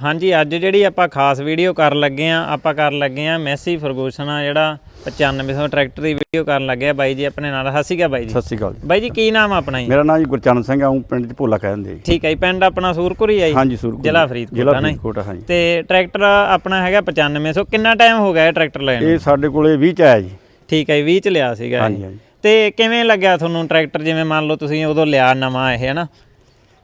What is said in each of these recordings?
ਹਾਂਜੀ ਅੱਜ ਜਿਹੜੀ ਆਪਾਂ ਖਾਸ ਵੀਡੀਓ ਕਰਨ ਲੱਗੇ ਆ ਆਪਾਂ ਕਰਨ ਲੱਗੇ ਆ ਮੈਸੀ ਫਰਗੂਸਨ ਆ ਜਿਹੜਾ 9500 ਟਰੈਕਟਰ ਦੀ ਵੀਡੀਓ ਕਰਨ ਲੱਗੇ ਆ ਬਾਈ ਜੀ ਆਪਣੇ ਨਾਲ। ਹੱਸੀ ਗਿਆ ਬਾਈ ਜੀ। ਸਤਿ ਸ਼੍ਰੀ ਅਕਾਲ ਜੀ। ਬਾਈ ਜੀ ਕੀ ਨਾਮ ਆ ਆਪਣਾ ਜੀ? ਮੇਰਾ ਨਾਮ ਜੀ ਗੁਰਚਰਨ ਸਿੰਘ ਆ ਉਹ ਪਿੰਡ ਚ ਭੋਲਾ ਕਹਿੰਦੇ ਜੀ ਠੀਕ ਹੈ ਜੀ ਪਿੰਡ ਆਪਣਾ ਸੂਰਪੁਰੀ ਆ ਜੀ? ਹਾਂਜੀ ਸੁਰਕੂ ਜ਼ਿਲ੍ਹਾ ਫਰੀਦਕੋਟ ਆ ਨਾ ਜੀ? ਤੇ ਟਰੈਕਟਰ ਆਪਣਾ ਹੈਗਾ 9500 ਕਿੰਨਾ ਟਾਈਮ ਹੋ ਗਿਆ ਇਹ ਟਰੈਕਟਰ ਲੈਣ? ਇਹ ਸਾਡੇ ਕੋਲੇ 20 ਚ ਆਇਆ ਜੀ। ਠੀਕ ਹੈ ਜੀ 20 ਚ ਲਿਆ ਸੀਗਾ ਹਾਂਜੀ। ਤੇ ਕਿਵੇਂ ਲੱਗਿਆ ਤੁਹਾਨੂੰ ਟਰੈਕਟਰ? ਜਿਵੇਂ ਮੰਨ ਲਓ ਤੁਸੀਂ ਉਦੋਂ ਲਿਆ ਨਵਾਂ ਇਹ ਹੈ ਨਾ?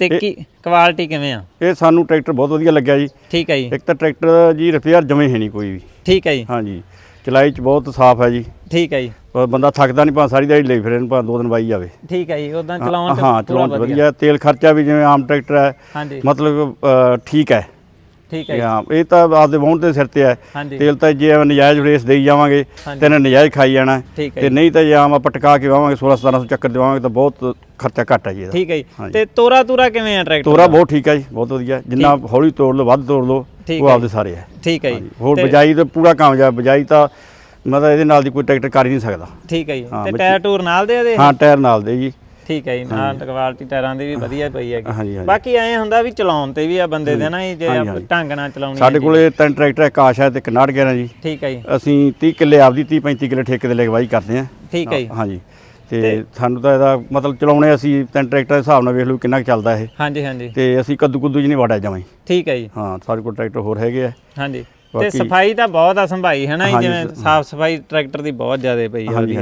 ਤੇ ਕੀ ਕੁਆਲਿਟੀ ਕਿਵੇਂ ਆ? ਇਹ ਸਾਨੂੰ ਟਰੈਕਟਰ ਬਹੁਤ ਵਧੀਆ ਲੱਗਿਆ ਜੀ। ਠੀਕ ਹੈ ਜੀ। ਇੱਕ ਤਾਂ ਟਰੈਕਟਰ ਜੀ ਰਿਪੇਅਰ ਜਮੇ ਹੈ ਨਹੀਂ ਕੋਈ ਵੀ। ਠੀਕ ਹੈ ਜੀ। ਹਾਂਜੀ। ਚਲਾਈ ਚ ਬਹੁਤ ਸਾਫ਼ ਹੈ ਜੀ। ਠੀਕ ਹੈ ਜੀ। ਬੰਦਾ ਥੱਕਦਾ ਨਹੀਂ ਭਾਂ ਸਾਰੀ ਦਿਹਾੜੀ ਲਈ ਫਿਰੇ ਨੂੰ ਭਾਂ ਦੋ ਦਿਨ ਬਾਈ ਜਾਵੇ। ਠੀਕ ਹੈ ਜੀ ਉਦਾਂ ਚਲਾਉਣ ਤੇ ਹਾਂ ਚਲਾਉਣ ਵਧੀਆ। ਤੇਲ ਖਰਚਾ ਵੀ ਜਿਵੇਂ ਆਮ ਟਰੈਕਟਰ ਹੈ ਮਤਲਬ ਠੀਕ ਹੈ। ਠੀਕ ਹੈ ਹਾਂ ਇਹ ਤਾਂ ਆਪਦੇ ਵਾਹੁਣ ਦੇ ਸਿਰ ਤੇ ਹੈ। ਤੇਲ ਤਾਂ ਜੇ ਨਜਾਇਜ਼ ਰੇਸ ਦੇਈ ਜਾਵਾਂਗੇ। ਤੇ ਇਹਨੇ ਨਜਾਇਜ਼ ਖਾਈ ਜਾਣਾ। ਤੇ ਨਹੀਂ ਤਾਂ ਜੇ ਆਮ ਆਪਾਂ ਟਕਾ ਕੇ ਵਾਵਾਂਗੇ 16 1700 ਚੱਕਰ ਦੇਵਾਂਗੇ ਤਾਂ ਬਹੁਤ ਖਰਚਾ ਘੱਟ ਹੈ ਜੀ ਇਹਦਾ। ਠੀਕ ਹੈ ਜੀ। ਤੇ ਤੋਰਾ ਤੂਰਾ ਕਿਵੇਂ ਆ ਟਰੈਕਟਰ ਤੋਰਾ? ਬਹੁਤ ਠੀਕ ਹੈ ਜੀ ਬਹੁਤ ਵਧੀਆ। ਜਿੰਨਾ ਹੌਲੀ ਤੋੜ ਲਓ ਵੱਧ ਤੋੜ ਲਓ ਠੀਕ ਉਹ ਆਪਦੇ ਸਾਰੇ ਹੈ। ਠੀਕ ਹੈ ਜੀ। ਹੋਰ ਬਜਾਈ ਤਾਂ ਪੂਰਾ ਕਾਮਯਾਬ ਬਜਾਈ ਤਾਂ ਮਤਲਬ ਇਹਦੇ ਨਾਲ ਦੀ ਕੋਈ ਟਰੈਕਟਰ ਕਰ ਹੀ ਨਹੀਂ ਸਕਦਾ। ਠੀਕ ਹੈ ਜੀ। ਤੇ ਟਾਇਰ ਟੂਰ ਨਾਲ ਦੇ ਇਹਦੇ? ਹਾਂ ਟਾਇਰ ਨਾਲ ਦੇ ਜੀ। ਠੀਕ ਹੈ ਜੀ ਨਾਲ ਕੁਆਲਿਟੀ ਟਾਇਰਾਂ ਦੀ ਵੀ ਵਧੀਆ ਪਈ ਹੈਗੀ। ਬਾਕੀ ਐਂ ਹੁੰਦਾ ਵੀ ਚਲਾਉਣ ਤੇ ਵੀ ਆ ਬੰਦੇ ਦੇ ਨਾ ਜੀ। ਢੰਗ ਨਾਲ ਚਲਾਉਣੀ ਸਾਡੇ। ਕੋਲੇ ਤਿੰਨ ਟਰੈਕਟਰ ਕਾਸ਼ ਹੈ ਤੇ ਕਨਾੜ ਗਿਆ ਜੀ। ਠੀਕ ਹੈ ਜੀ। ਅਸੀਂ 30 ਕਿੱਲੇ ਆਪਦੀ 30 35 ਕਿੱਲੇ ਠੇਕੇ ਤੇ ਲੈ ਕੇ ਵਾਹੀ ਕਰਦੇ ਹਾਂ। ਠੀਕ ਹੈ ਜੀ। ਹਾਂਜੀ। ਤੇ ਸਾਨੂੰ ਤਾਂ ਇਹਦਾ ਮਤਲਬ ਚਲਾਉਣੇ ਅਸੀਂ ਤਿੰਨ ਟਰੈਕਟਰ ਦੇ ਹਿਸਾਬ ਨਾਲ ਵੇਖ ਲਓ ਕਿੰਨਾ ਕੁ ਚੱਲਦਾ ਇਹ। ਹਾਂਜੀ ਹਾਂਜੀ। ਤੇ ਅਸੀਂ ਕੱਦੂ ਕੁੱਦੂ ਜੀ ਨਹੀਂ ਵਾੜਿਆ ਹੀ ਠੀਕ ਹੈ ਜੀ। ਹਾਂ ਸਾਡੇ ਕੋਲ ਟਰੈਕਟਰ ਹੋਰ ਹੈਗੇ ਆ। ਹਾਂਜੀ। ਤੇ ਸਫ਼ਾਈ ਤਾਂ ਬਹੁਤ ਆ ਸੰਭਾਈ ਹੈ ਨਾ ਜਿਵੇਂ ਸਾਫ਼ ਸਫ਼ਾਈ ਟਰੈਕਟਰ ਦੀ ਬਹੁਤ ਜ਼ਿਆਦਾ ਪਈ ਹੈ। ਹਾਂਜੀ।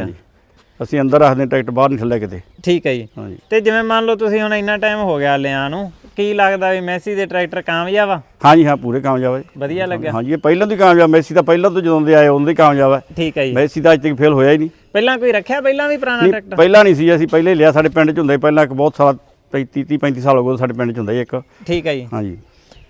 ਅਸੀਂ ਅੰਦਰ ਰੱਖਦੇ ਹਾਂ, ਟਰੈਕਟਰ ਬਾਹਰ ਨਹੀਂ ਥੱਲੇ ਕਿਤੇ। ਠੀਕ ਹੈ ਜੀ। ਹਾਂਜੀ। ਤੇ ਜਿਵੇਂ ਮੰਨ ਲਓ ਤੁਸੀਂ ਹੁਣ ਇੰਨਾ ਟਾਈਮ ਹੋ ਗਿਆ ਲਿਆਂ ਨੂੰ ਕੀ ਲੱਗਦਾ ਵੀ ਮੈਸੀ ਦੇ ਟਰੈਕਟਰ ਕਾਮਯਾਬ ਆ? ਹਾਂਜੀ ਹਾਂ ਪੂਰੇ ਕਾਮਯਾਬ ਹੈ ਵਧੀਆ ਲੱਗਿਆ। ਹਾਂਜੀ ਇਹ ਪਹਿਲਾਂ ਤੋਂ ਹੀ ਕਾਮਯਾਬ ਮੈਸੀ ਤਾਂ ਪਹਿਲਾਂ ਤੋਂ ਜਦੋਂ ਦੇ ਆਏ ਉਦੋਂ ਹੀ ਕਾਮਯਾਬ ਹੈ ਠੀਕ ਹੈ ਜੀ। ਮੈਸੀ ਤਾਂ ਅੱਜ ਤੱਕ ਫੇਲ ਹੋਇਆ ਹੀ ਨਹੀਂ। ਪਹਿਲਾਂ ਕੋਈ ਰੱਖਿਆ ਪਹਿਲਾਂ ਵੀ ਪੁਰਾਣਾ ਟਰੈਕਟਰ? ਪਹਿਲਾਂ ਨਹੀਂ ਸੀ ਅਸੀਂ ਪਹਿਲੇ ਹੀ ਲਿਆ ਸਾਡੇ ਪਿੰਡ 'ਚ ਹੁੰਦਾ ਪਹਿਲਾਂ ਇੱਕ ਬਹੁਤ ਸਾਲ 35 30 35 ਸਾਲ ਹੋ ਗਏ ਸਾਡੇ ਪਿੰਡ 'ਚ ਹੁੰਦਾ ਇੱਕ। ਠੀਕ ਹੈ ਜੀ। ਹਾਂਜੀ।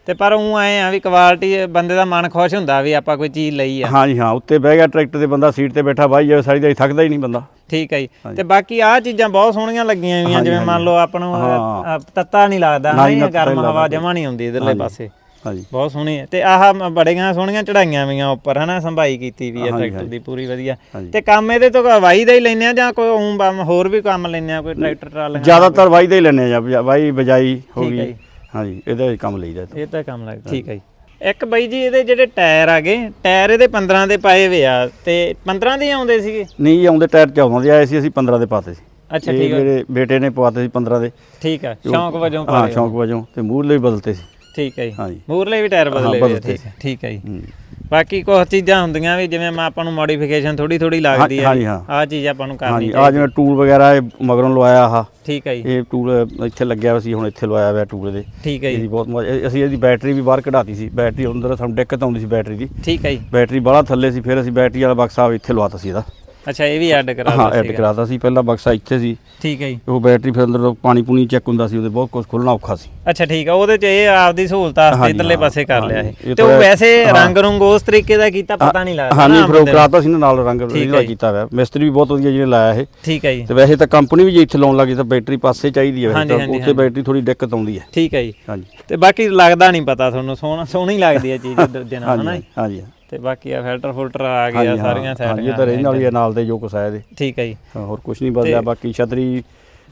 ਤੇ ਪਰ ਉਹ ਐ ਆ ਵੀ ਕੁਆਲਿਟੀ ਬੰਦੇ ਦਾ ਮਨ ਖੁਸ਼ ਹੁੰਦਾ ਵੀ ਆਪਾਂ ਕੋਈ ਚੀਜ਼ ਲਈ ਆ। ਹਾਂਜੀ ਹਾਂ ਉੱਤੇ ਬਹਿ ਗਿਆ ਟਰੈਕਟਰ ਤੇ ਬੰਦਾ ਸੀਟ ਤੇ ਬੈਠਾ ਬਾਈ ਜਾਵੇ ਸਾਰੀ ਦਿਹਾੜੀ ਥੱਕਦਾ ਹੀ ਨਹੀਂ ਬੰਦਾ। ਠੀਕ ਹੈ ਜੀ। ਤੇ ਬਾਕੀ ਆਹ ਚੀਜ਼ਾਂ ਬਹੁਤ ਸੋਹਣੀਆਂ ਲੱਗੀਆਂ ਹੋਈਆਂ ਜਿਵੇਂ ਮੰਨ ਲਓ ਆਪਾਂ ਨੂੰ। ਅ, ਤੱਤਾ ਨਹੀਂ ਲੱਗਦਾ ਨਾ ਜੀ, ਗਰਮ ਹਵਾ। ਜਮਾ ਨਹੀਂ ਹੁੰਦੀ ਇਧਰਲੇ ਪਾਸੇ। ਹਾਂਜੀ। ਬਹੁਤ ਸੋਹਣੀ ਹੈ। ਤੇ ਆਹ ਮ- ਬੜੀਆਂ ਸੋਹਣੀਆਂ ਚੜਾਈਆਂ ਵੀਆਂ ਉੱਪਰ ਹਨਾ ਸੰਭਾਈ ਕੀਤੀ ਵੀ ਹੈ ਟਰੈਕਟਰ ਦੀ ਪੂਰੀ ਵਧੀਆ। ਤੇ ਕੰਮ ਇਹਦੇ ਤੋਂ ਵਾਈ ਦਾ ਹੀ ਲੈਨੇ ਆ ਜਾਂ ਕੋਈ ਊਂ ਬਮ ਹੋਰ ਵੀ ਕੰਮ ਲੈਨੇ ਆ ਕੋਈ ਟਰੈਕਟਰ ਟਰਾਲੀਆਂ? ਜ਼ਿਆਦਾਤਰ ਵਾਈ ਦੇ ਹੀ ਲੈਣੇ ਆ ਵਾਈ ਬਜਾਈ ਹੋ ਗਈ। ਹਾਂਜੀ ਇਹਦਾ ਹੀ ਕੰਮ ਲਈਦਾ ਇਹ ਤਾਂ। ਕੰਮ ਲੱਗ ਠੀਕ ਹੈ ਜੀ। ਇੱਕ ਬਾਈ ਜੀ ਇਹਦੇ ਜਿਹੜੇ ਟਾਇਰ ਆਗੇ ਟਾਇਰ ਇਹਦੇ 15 ਦੇ ਪਾਏ ਵੇ ਆ ਤੇ 15 ਦੇ ਹੀ ਆਉਂਦੇ ਸੀਗੇ? ਨਹੀਂ ਜੀ, ਆਉਂਦੇ ਟਾਇਰ 14 ਦੇ ਆਏ ਸੀ ਅਸੀਂ 15 ਦੇ ਪਾਤੇ ਸੀ। ਅੱਛਾ ਇਹ ਠੀਕ ਹੈ ਮੇਰੇ ਬੇਟੇ ਨੇ ਪਵਾਤੇ ਸੀ 15 ਦੇ। ਠੀਕ ਹੈ ਸ਼ੌਂਕ ਵਜੋਂ ਹਾਂ ਪਾਏ ਸ਼ੌਂਕ ਵਜੋਂ ਤੇ ਮੂਹਰਲੇ ਵੀ ਬਦਲਤੇ ਸੀ। ਠੀਕ ਹੈ ਜੀ। ਹਾਂਜੀ। ਮੂਰਲੇ ਵੀ ਟਾਇਰ ਬਦਲੇ ਹੋਏ ਆ, ਠੀਕ ਠੀਕ ਹੈ ਜੀ। ਹੂੰ। ਬਾਕੀ ਕੁਝ ਚੀਜ਼ਾਂ ਹੁੰਦੀਆਂ ਵੀ ਜਿਵੇਂ ਮੈਂ ਆਪਾਂ ਨੂੰ ਮੋਡੀਫਿਕੇਸ਼ਨ ਥੋੜੀ ਥੋੜੀ ਲੱਗਦੀ ਹੈ ਹਾਂਜੀ, ਹਾਂ। ਆਹ ਚੀਜ਼ ਆਪਾਂ ਨੂੰ ਕਰਨੀ ਹਾਂਜੀ ਆ ਜਿਵੇਂ ਟੂਲ ਵਗੈਰਾ ਇਹ ਮਗਰੋਂ ਲਵਾਇਆ ਆਹ। ਠੀਕ ਹੈ ਜੀ। ਇਹ ਟੂਲ ਇੱਥੇ ਲੱਗਿਆ ਹੋਇਆ ਸੀ ਹੁਣ ਇੱਥੇ ਲਵਾਇਆ ਹੋਇਆ ਟੂਲ ਦੇ ਠੀਕ ਹੈ ਜੀ। ਇਹਦੀ ਬਹੁਤ ਮੌਜ- ਇਹ- ਅਸੀਂ ਇਹਦੀ ਬੈਟਰੀ ਵੀ ਬਾਹਰ ਕਢਾਤੀ ਸੀ ਬੈਟਰੀ ਅੰਦਰ ਸਾਨੂੰ ਦਿੱਕਤ ਆਉਂਦੀ ਸੀ ਬੈਟਰੀ ਦੀ। ਠੀਕ ਹੈ ਜੀ। ਬੈਟਰੀ ਬਾਹਲਾ ਥੱਲੇ ਸੀ ਫਿਰ ਅਸੀਂ ਬੈਟਰੀ ਵਾਲਾ ਬਕਸਾ ਇੱਥੇ ਲਵਾਤਾ ਸੀ ਇਹਦਾ। ਅੱਛਾ ਇਹ ਵੀ ਐਡ ਕਰਾ ਹਾਂ ਐਡ। ਕਰਾਤਾ ਸੀ। ਪਹਿਲਾਂ ਬਕਸਾ ਇੱਥੇ ਸੀ। ਠੀਕ ਹੈ ਜੀ। ਉਹ ਬੈਟਰੀ ਫਿਰ ਅੰਦਰ ਪਾਣੀ ਪੂਣੀ ਚੈੱਕ ਹੁੰਦਾ ਸੀ ਉਹਦੇ ਬਹੁਤ ਕੁਝ ਖੋਲਣਾ ਔਖਾ ਸੀ। ਅੱਛਾ ਠੀਕ ਹੈ ਉਹਦੇ ਚ ਇਹ ਆਪਦੀ ਸਹੂਲਤ ਹਾਂਜੀ, ਇਧਰਲੇ ਪਾਸੇ ਕਰ ਲਿਆ ਇਹ। ਤੇ ਉਹ ਤਾਂ- ਵੈਸੇ। ਰੰਗ ਰੰਗ ਉਸ ਤਰੀਕੇ ਦਾ ਕੀਤਾ ਪਤਾ ਨਹੀਂ ਲੱਗਦਾ ਹਾਂ ਨਹੀਂ ਫਿਰ ਉਹ। ਕਰਾਤਾ ਸੀ ਨਾ ਨਾਲ ਰੰਗ ਇਹਦਾ। ਕੀਤਾ ਹੋਇਆ। ਮਿਸਤਰੀ ਵੀ ਬਹੁਤ ਵਧੀਆ ਜਿਹਨੇ ਲਾਇਆ ਇਹ। ਠੀਕ ਹੈ ਜੀ। ਤੇ ਵੈਸੇ ਤਾਂ ਕੰਪਨੀ ਵੀ ਜੇ ਇੱਥੇ ਲਾਉਣ ਲੱਗੀ ਤਾਂ ਬੈਟਰੀ ਪਾਸੇ ਚਾਹੀਦੀ ਹੈ ਤਾਂ। ਉੱਥੇ ਬੈਟਰੀ ਥੋੜੀ ਦਿੱਕਤ ਆਉਂਦੀ ਹੈ। ਠੀਕ ਹੈ ਜੀ। ਹਾਂਜੀ। ਤੇ ਬਾਕੀ ਲੱਗਦਾ ਨਹੀਂ ਪਤਾ ਤੁਹਾਨੂੰ ਸੋਹਣਾ ਸੋਹਣੀ ਲੱਗਦੀ ਹੈ ਚੀਜ਼ ਦੂਜੇ ਨਾਲ ਹਨਾ ਹਾਂਜੀ? ਹਾਂਜੀ। ਤੇ ਬਾਕੀ ਆ ਫਿਲਟਰ ਫੁਲਟਰ ਆ ਗਿਆ ਹਾਂਜੀ, ਸਾਰੀਆਂ ਹਾਂ, ਸਾਈਡਾਂ ਹਾਂਜੀ ਇਹ ਤਾਂ ਰਹਿਣ ਵਾਲੀ ਹੈ ਨਾਲ ਦੇ ਜੋ ਕੁਛ ਹੈ ਇਹਦੇ। ਠੀਕ ਹੈ ਜੀ। ਹੋਰ ਕੁਝ ਨਹੀਂ ਬਦਲਿਆ ਬਾਕੀ ਛਤਰੀ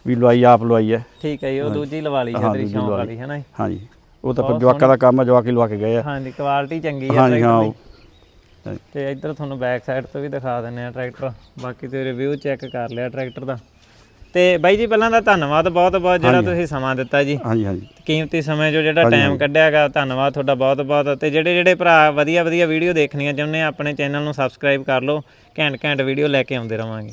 ਵੀ ਲਵਾਈ ਆਪ ਲਵਾਈ ਹੈ। ਠੀਕ ਹੈ ਜੀ ਉਹ ਦੂਜੀ ਲਵਾ ਲਈ ਛਤਰੀ ਸ਼ੌਂਕ ਵਾਲੀ ਹੈ ਨਾ ਜੀ? ਹਾਂਜੀ ਉਹ ਤਾਂ ਜਵਾਕਾਂ ਦਾ ਕੰਮ ਹੈ ਜਵਾਕ ਹੀ ਲਵਾ ਕੇ ਗਏ ਆ। ਹਾਂਜੀ ਕੁਆਲਿਟੀ ਚੰਗੀ ਹੈ ਹਾਂਜੀ ਹਾਂ ਤੇ ਇੱਧਰ ਤੁਹਾਨੂੰ ਬੈਕ ਸਾਈਡ ਤੋਂ ਵੀ ਦਿਖਾ ਦਿੰਨੇ ਆ ਟਰੈਕਟਰ ਬਾਕੀ ਤੇ ਰਿਵਿਊ ਚੈੱਕ ਕਰ ਲਿਆ ਟਰੈਕਟਰ ਦਾ। ਤੇ ਬਾਈ ਜੀ ਪਹਿਲਾਂ ਤਾਂ ਧੰਨਵਾਦ ਬਹੁਤ ਬਹੁਤ ਜਿਹੜਾ ਤੁਸੀਂ ਸਮਾਂ ਦਿੱਤਾ ਜੀ। ਹਾਂਜੀ ਹਾਂਜੀ। ਕੀਮਤੀ ਸਮੇਂ ਜੋ ਜਿਹੜਾ ਟਾਈਮ ਕੱਢਿਆਗਾ ਧੰਨਵਾਦ ਤੁਹਾਡਾ ਬਹੁਤ ਬਹੁਤ। ਤੇ ਜਿਹੜੇ ਜਿਹੜੇ ਭਰਾ ਵਧੀਆ ਵਧੀਆ ਵੀਡੀਓ ਦੇਖਣੀਆਂ ਚਾਹੁੰਦੇ ਆ ਆਪਣੇ ਚੈਨਲ ਨੂੰ ਸਬਸਕ੍ਰਾਈਬ ਕਰ ਲਓ। ਘੈਂਟ ਘੈਂਟ ਵੀਡੀਓ ਲੈ ਕੇ ਆਉਂਦੇ ਰਵਾਂਗੇ।